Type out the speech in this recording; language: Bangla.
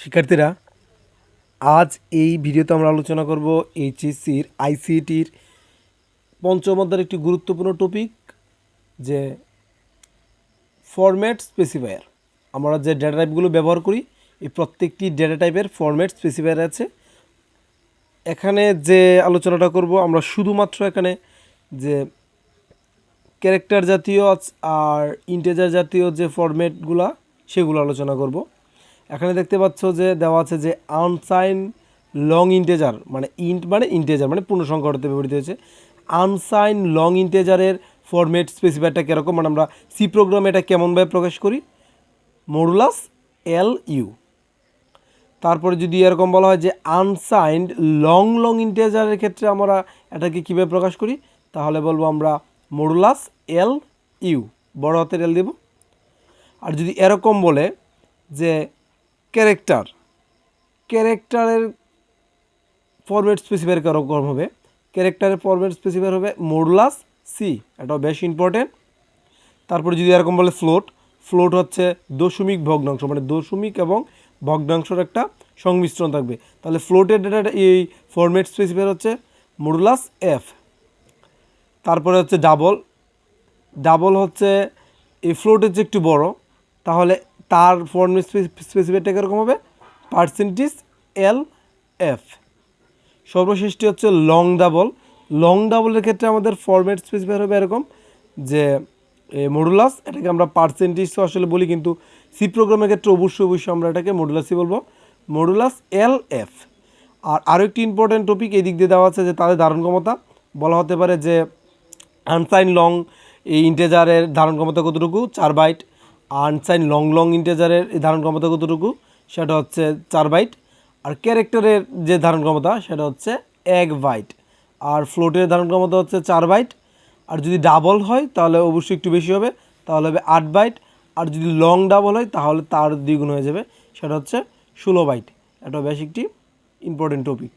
শিক্ষার্থীরা, আজ এই ভিডিওতে আমরা আলোচনা করব এইচএসসির আইসিটির পঞ্চম অধ্যায়ের একটি গুরুত্বপূর্ণ টপিক যে ফরম্যাট স্পেসিফায়ার আমরা যে ডেটা টাইপগুলো ব্যবহার করি, এই প্রত্যেকটি ডেটা টাইপের ফরম্যাট স্পেসিফায়ার আছে। এখানে যে আলোচনাটা করব, আমরা শুধুমাত্র এখানে যে ক্যারেক্টার জাতীয় আর ইন্টেজার জাতীয় যে ফরম্যাটগুলা সেগুলো আলোচনা করব। এখানে দেখতে পাচ্ছ যে দেওয়া আছে যে আনসাইন লং ইন্টেজার মানে ইন্ট মানে ইন্টেজার মানে পূর্ণ সংখ্যা অর্থে ব্যবহৃত হয়েছে। আনসাইন লং ইন্টেজারের ফরম্যাট স্পেসিফায়ারটা কীরকম মানে আমরা সি প্রোগ্রামে এটা কেমনভাবে প্রকাশ করি? মডুলাস এল ইউ তারপরে যদি এরকম বলা হয় যে আনসাইন্ড লং লং ইন্টেজারের ক্ষেত্রে আমরা এটাকে কীভাবে প্রকাশ করি, তাহলে বলব আমরা মডুলাস এল ইউ বড় হাতের এল দেব। আর যদি এরকম বলে যে ক্যারেক্টার। ক্যারেক্টারের ফরম্যাট স্পেসিফায়ার কীরকম হবে। ক্যারেক্টারের ফরম্যাট স্পেসিফায়ার হবে মডুলাস সি এটাও বেশ ইম্পর্টেন্ট তারপরে যদি এরকম বলে ফ্লোট ফ্লোট হচ্ছে দশমিক ভগ্নাংশ মানে দশমিক এবং ভগ্নাংশের একটা সংমিশ্রণ থাকবে। তাহলে ফ্লোটের ডেটা এই ফরম্যাট স্পেসিফায়ার হচ্ছে মডুলাস এফ তারপরে হচ্ছে ডাবল ডাবল হচ্ছে, এই ফ্লোটের যে একটু বড়, তাহলে তার ফরম্যাট স্পেসিফায়ারটা কীরকম হবে? পার্সেন্টেজ এল এফ সর্বশেষটি হচ্ছে লং ডাবল লং ডাবলের ক্ষেত্রে আমাদের ফরম্যাট স্পেসিফায়ার হবে এরকম যে মডুলাস এটাকে আমরা পার্সেন্টেজ তো আসলে বলি, কিন্তু সি প্রোগ্রামের ক্ষেত্রে অবশ্যই অবশ্যই আমরা এটাকে মডুলাসই বলব। মডুলাস এল এফ আর আরও একটি ইম্পর্টেন্ট টপিক এই দিক দিয়ে দেওয়া আছে যে, তাদের ধারণ ক্ষমতা। বলা হতে পারে যে আনসাইন লং এই ইন্টেজারের ধারণ ক্ষমতা কতটুকু? চার বাইট আনসাইন লং লং ইন্টেজারের ধারণ ক্ষমতা কতটুকু? সেটা হচ্ছে চার বাইট। আর ক্যারেক্টারের যে ধারণ ক্ষমতা, সেটা হচ্ছে এক বাইট। আর ফ্লোটের ধারণ ক্ষমতা হচ্ছে চার বাইট। আর যদি ডাবল হয়, তাহলে অবশ্যই একটু বেশি হবে, তাহলে হবে আট বাইট। আর যদি লং ডাবল হয়, তাহলে তার দ্বিগুণ হয়ে যাবে, সেটা হচ্ছে ষোলো বাইট। এটা বেশ একটি ইম্পর্টেন্ট টপিক